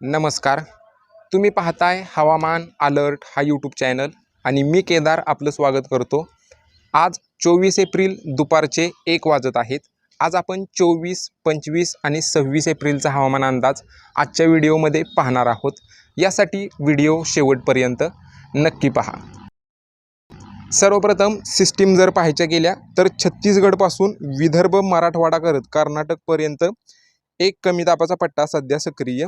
नमस्कार. तुम्ही पाहताय हवामान अलर्ट हा यूट्यूब चॅनल आणि मी केदार आपलं स्वागत करतो. आज चोवीस एप्रिल दुपारचे एक वाजत आहेत. आज आपण चोवीस पंचवीस आणि सव्वीस एप्रिलचा हवामान अंदाज आजच्या व्हिडिओमध्ये पाहणार आहोत. यासाठी व्हिडिओ शेवटपर्यंत नक्की पहा. सर्वप्रथम सिस्टीम जर पाहायच्या गेल्या तर छत्तीसगडपासून विदर्भ मराठवाडा करत कर्नाटकपर्यंत एक कमी दाबाचा पट्टा सध्या सक्रिय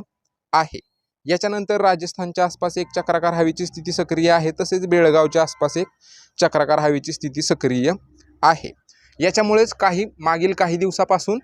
आहे. याच्यानंतर राजस्थानच्या आसपास एक चक्राकार हवेची स्थिती सक्रिय आहे तसेच बेळगावच्या आसपास एक चक्राकार हवेची स्थिती सक्रिय आहे. याच्यामुळेच काही मागील काही दिवसापासून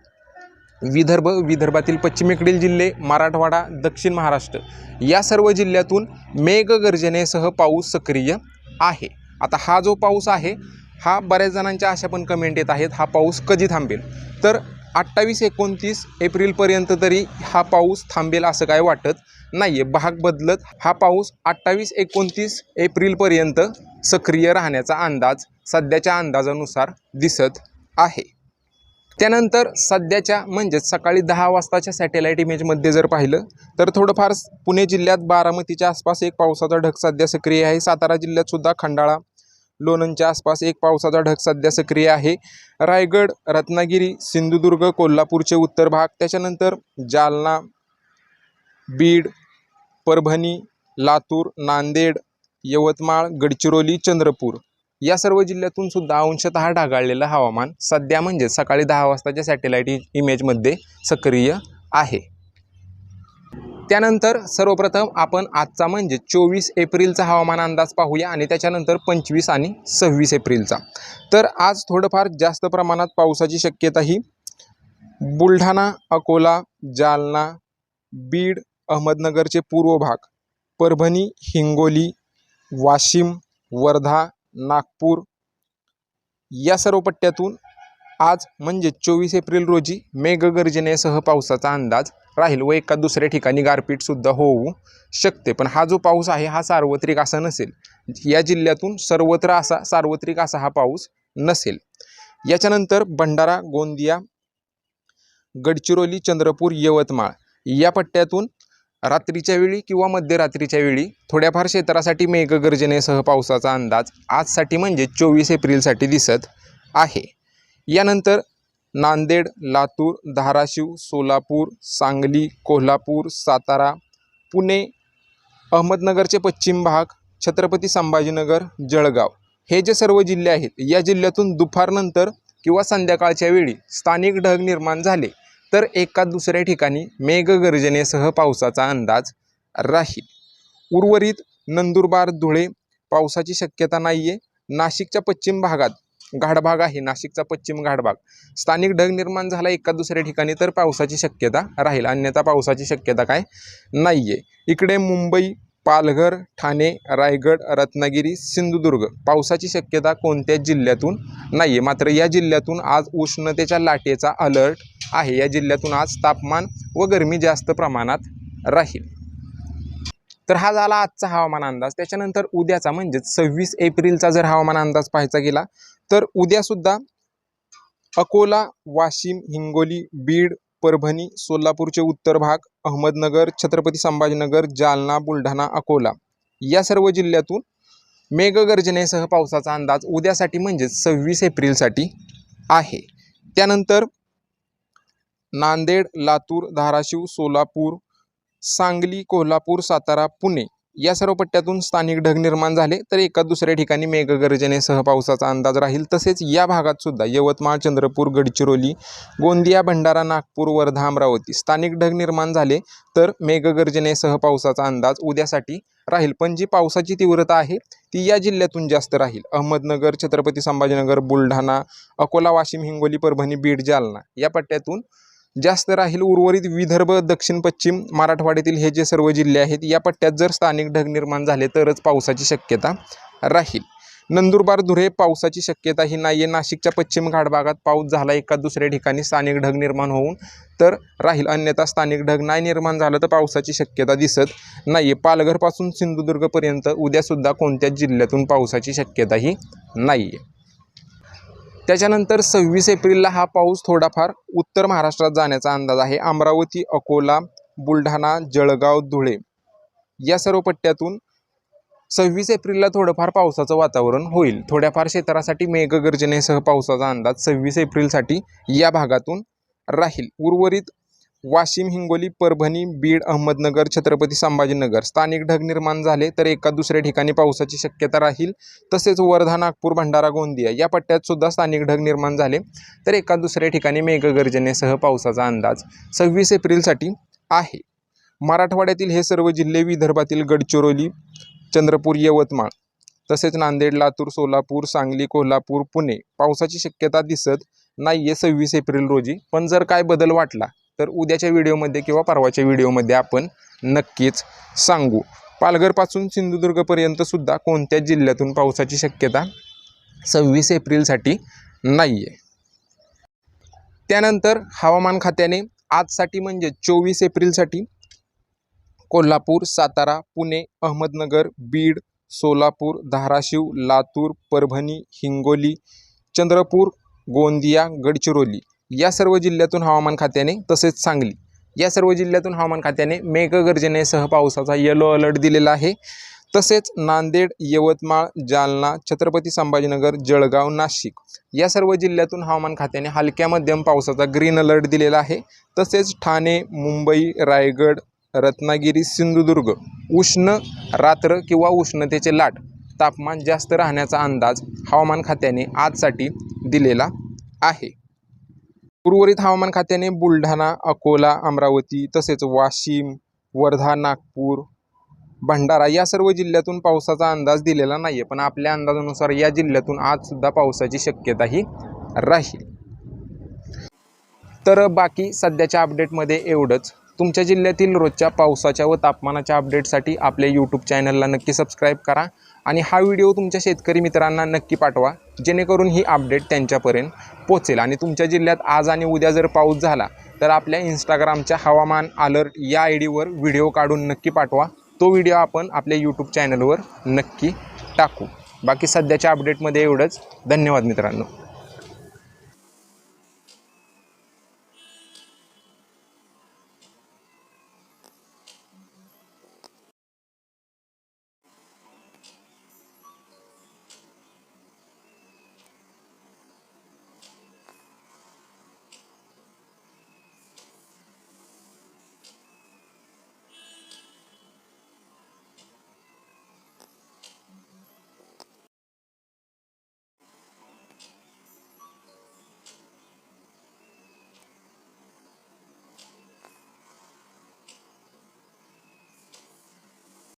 विदर्भ विदर्भातील पश्चिमेकडील जिल्हे मराठवाडा दक्षिण महाराष्ट्र या सर्व जिल्ह्यातून मेघगर्जनेसह पाऊस सक्रिय आहे. आता हा जो पाऊस आहे हा बऱ्याच जणांच्या अशा पण कमेंट येत आहेत हा पाऊस कधी थांबेल? तर अठ्ठावीस एकोणतीस एप्रिलपर्यंत तरी हा पाऊस थांबेल असं काय वाटत नाही आहे भाग बदलत हा पाऊस अठ्ठावीस एकोणतीस एप्रिलपर्यंत सक्रिय राहण्याचा अंदाज सध्याच्या अंदाजानुसार दिसत आहे. त्यानंतर सध्याच्या म्हणजेच सकाळी दहा वाजताच्या सॅटेलाईट इमेजमध्ये जर पाहिलं तर थोडंफार पुणे जिल्ह्यात बारामतीच्या आसपास एक पावसाचा ढग सध्या सक्रिय आहे. सातारा जिल्ह्यात सुद्धा खंडाळा लोणंदच्या आसपास एक पावसाचा ढग सध्या सक्रिय आहे. रायगड रत्नागिरी सिंधुदुर्ग कोल्हापूरचे उत्तर भाग त्याच्यानंतर जालना बीड परभणी लातूर नांदेड यवतमाळ गडचिरोली चंद्रपूर. या सर्व जिल्ह्यातून सुद्धा अंशतः ढगाळलेलं हवामान सध्या म्हणजे सकाळी दहा वाजताच्या सॅटेलाईट इमेजमध्ये सक्रिय आहे. त्यानंतर सर्वप्रथम आपण आजचा म्हणजे चोवीस एप्रिलचा हवामान अंदाज पाहूया आणि त्याच्यानंतर पंचवीस आणि सव्वीस एप्रिलचा. तर आज थोडंफार जास्त प्रमाणात पावसाची शक्यता ही. बुलढाणा अकोला जालना बीड अहमदनगरचे पूर्व भाग परभणी हिंगोली वाशिम वर्धा नागपूर या सर्व पट्ट्यातून आज म्हणजे चोवीस एप्रिल रोजी मेघगर्जनेसह पावसाचा अंदाज राहील व एका दुसऱ्या ठिकाणी गारपीटसुद्धा होऊ शकते. पण हा जो पाऊस आहे हा सार्वत्रिक असा नसेल. या जिल्ह्यातून सर्वत्र असा सार्वत्रिक असा हा पाऊस नसेल. याच्यानंतर भंडारा गोंदिया गडचिरोली चंद्रपूर यवतमाळ या पट्ट्यातून रात्रीच्या वेळी किंवा मध्यरात्रीच्या वेळी थोड्याफार क्षेत्रासाठी मेघगर्जनेसह पावसाचा अंदाज आजसाठी म्हणजे चोवीस एप्रिलसाठी दिसत आहे. यानंतर नांदेड लातूर धाराशिव सोलापूर सांगली कोल्हापूर सातारा पुणे अहमदनगरचे पश्चिम भाग छत्रपती संभाजीनगर जळगाव. हे जे सर्व जिल्हे आहेत या जिल्ह्यातून दुपारनंतर किंवा संध्याकाळच्या वेळी स्थानिक ढग निर्माण झाले तर एका दुसऱ्या ठिकाणी मेघगर्जनेसह पावसाचा अंदाज राहील. उर्वरित नंदुरबार धुळे पावसाची शक्यता नाही आहे नाशिकच्या पश्चिम भागात घाटभाग आहे नाशिकचा पश्चिम घाटभाग स्थानिक ढग निर्माण झाला एका दुसऱ्या ठिकाणी तर पावसाची शक्यता राहील. अन्यथा पावसाची शक्यता काय नाही आहे इकडे मुंबई पालघर ठाणे रायगड रत्नागिरी सिंधुदुर्ग. पावसाची शक्यता कोणत्याच जिल्ह्यातून नाही आहे मात्र या जिल्ह्यातून आज उष्णतेच्या लाटेचा अलर्ट आहे. या जिल्ह्यातून आज तापमान व गरमी जास्त प्रमाणात राहील. तर हा झाला आजचा हवामान अंदाज. त्याच्यानंतर उद्याचा म्हणजेच सव्वीस एप्रिलचा जर हवामान अंदाज पाहायचा गेला तर उद्यासुद्धा अकोला वाशिम हिंगोली बीड परभणी सोलापूरचे उत्तर भाग अहमदनगर छत्रपती संभाजीनगर जालना बुलढाणा अकोला या सर्व जिल्ह्यातून मेघगर्जनेसह पावसाचा अंदाज उद्यासाठी म्हणजेच सव्वीस एप्रिलसाठी आहे. त्यानंतर नांदेड लातूर धाराशिव सोलापूर सांगली कोल्हापूर सातारा पुणे या सर्व पट्ट्यातून स्थानिक ढग निर्माण झाले. तर एका दुसऱ्या ठिकाणी मेघगर्जनेसह पावसाचा अंदाज राहील. तसेच या भागात सुद्धा यवतमाळ चंद्रपूर गडचिरोली गोंदिया भंडारा नागपूर वर्धा अमरावती स्थानिक ढग निर्माण झाले. तर मेघगर्जनेसह पावसाचा अंदाज उद्यासाठी राहील. पण जी पावसाची तीव्रता आहे ती या जिल्ह्यातून जास्त राहील. अहमदनगर छत्रपती संभाजीनगर बुलढाणा अकोला वाशिम हिंगोली परभणी बीड जालना या पट्ट्यातून जास्त राहील उर्वरित विदर्भ दक्षिण पश्चिम मराठवाड्यातील हे जे सर्व जिल्हे आहेत या पट्ट्यात जर स्थानिक ढग निर्माण झाले तरच पावसाची शक्यता राहील. नंदुरबार धुळे पावसाची शक्यता ही नाही आहे नाशिकच्या पश्चिम घाट भागात पाऊस झाला एका दुसऱ्या ठिकाणी स्थानिक ढग निर्माण होऊन तर राहील. अन्यथा स्थानिक ढग नाही निर्माण झालं तर पावसाची शक्यता दिसत नाही आहे पालघरपासून सिंधुदुर्गपर्यंत उद्यासुद्धा कोणत्याच जिल्ह्यातून पावसाची शक्यताही नाही आहे त्याच्यानंतर सव्वीस एप्रिलला हा पाऊस थोडाफार उत्तर महाराष्ट्रात जाण्याचा अंदाज आहे. अमरावती अकोला बुलढाणा जळगाव धुळे या सर्व पट्ट्यातून सव्वीस एप्रिलला थोडंफार पावसाचं वातावरण होईल. थोड्याफार क्षेत्रासाठी मेघगर्जनेसह पावसाचा अंदाज सव्वीस एप्रिलसाठी या भागातून राहील. उर्वरित वाशिम हिंगोली परभणी बीड अहमदनगर छत्रपती संभाजीनगर. स्थानिक ढग निर्माण झाले तर एका दुसऱ्या ठिकाणी पावसाची शक्यता राहील. तसेच वर्धा नागपूर भंडारा गोंदिया या पट्ट्यात सुद्धा स्थानिक ढग निर्माण झाले तर एका दुसऱ्या ठिकाणी मेघगर्जनेसह पावसाचा अंदाज सव्वीस एप्रिलसाठी आहे. मराठवाड्यातील हे सर्व जिल्हे विदर्भातील गडचिरोली चंद्रपूर यवतमाळ तसेच नांदेड लातूर सोलापूर सांगली कोल्हापूर पुणे पावसाची शक्यता दिसत नाही आहे सव्वीस एप्रिल रोजी. पण जर काय बदल वाटला तर उद्याच्या व्हिडिओमध्ये किंवा परवाच्या व्हिडिओमध्ये आपण नक्कीच सांगू. पालघरपासून सिंधुदुर्गपर्यंत सुद्धा कोणत्याच जिल्ह्यातून पावसाची शक्यता सव्वीस एप्रिलसाठी नाही आहे त्यानंतर हवामान खात्याने आजसाठी म्हणजे चोवीस एप्रिलसाठी कोल्हापूर सातारा पुणे अहमदनगर बीड सोलापूर धाराशिव लातूर परभणी हिंगोली चंद्रपूर गोंदिया गडचिरोली या सर्व जिल्ह्यातून हवामान खात्याने तसेच सांगली या सर्व जिल्ह्यातून हवामान खात्याने मेघगर्जनेसह पावसाचा येलो अलर्ट दिलेला आहे. तसेच नांदेड यवतमाळ जालना छत्रपती संभाजीनगर जळगाव नाशिक या सर्व जिल्ह्यातून हवामान खात्याने हलक्या मध्यम पावसाचा ग्रीन अलर्ट दिलेला आहे. तसेच ठाणे मुंबई रायगड रत्नागिरी सिंधुदुर्ग उष्ण रात्र किंवा उष्णतेचे लाट तापमान जास्त राहण्याचा अंदाज हवामान खात्याने आजसाठी दिलेला आहे. उर्वरित हवामान खात्याने बुलढाणा अकोला अमरावती तसेच वाशिम वर्धा नागपूर भंडारा या सर्व जिल्ह्यातून पावसाचा अंदाज दिलेला नाही आहे पण आपल्या अंदाजानुसार या जिल्ह्यातून आजसुद्धा पावसाची शक्यताही राहील. तर बाकी सध्याच्या अपडेटमध्ये एवढंच. तुमच्या जिल्ह्यातील रोजच्या पावसाच्या व तापमानाच्या अपडेटसाठी आपल्या यूट्यूब चॅनलला नक्की सबस्क्राईब करा आणि हा व्हिडिओ तुमच्या शेतकरी मित्रांना नक्की पाठवा जेणेकरून ही अपडेट त्यांच्यापर्यंत पोचेल आणि तुमच्या जिल्ह्यात आज आणि उद्या जर पाऊस झाला तर आपल्या इंस्टाग्रामच्या हवामान अलर्ट या आय डीवर व्हिडिओ काढून नक्की पाठवा. तो व्हिडिओ आपण आपल्या यूट्यूब चॅनलवर नक्की टाकू. बाकी सध्याच्या अपडेटमध्ये एवढंच. धन्यवाद मित्रांनो.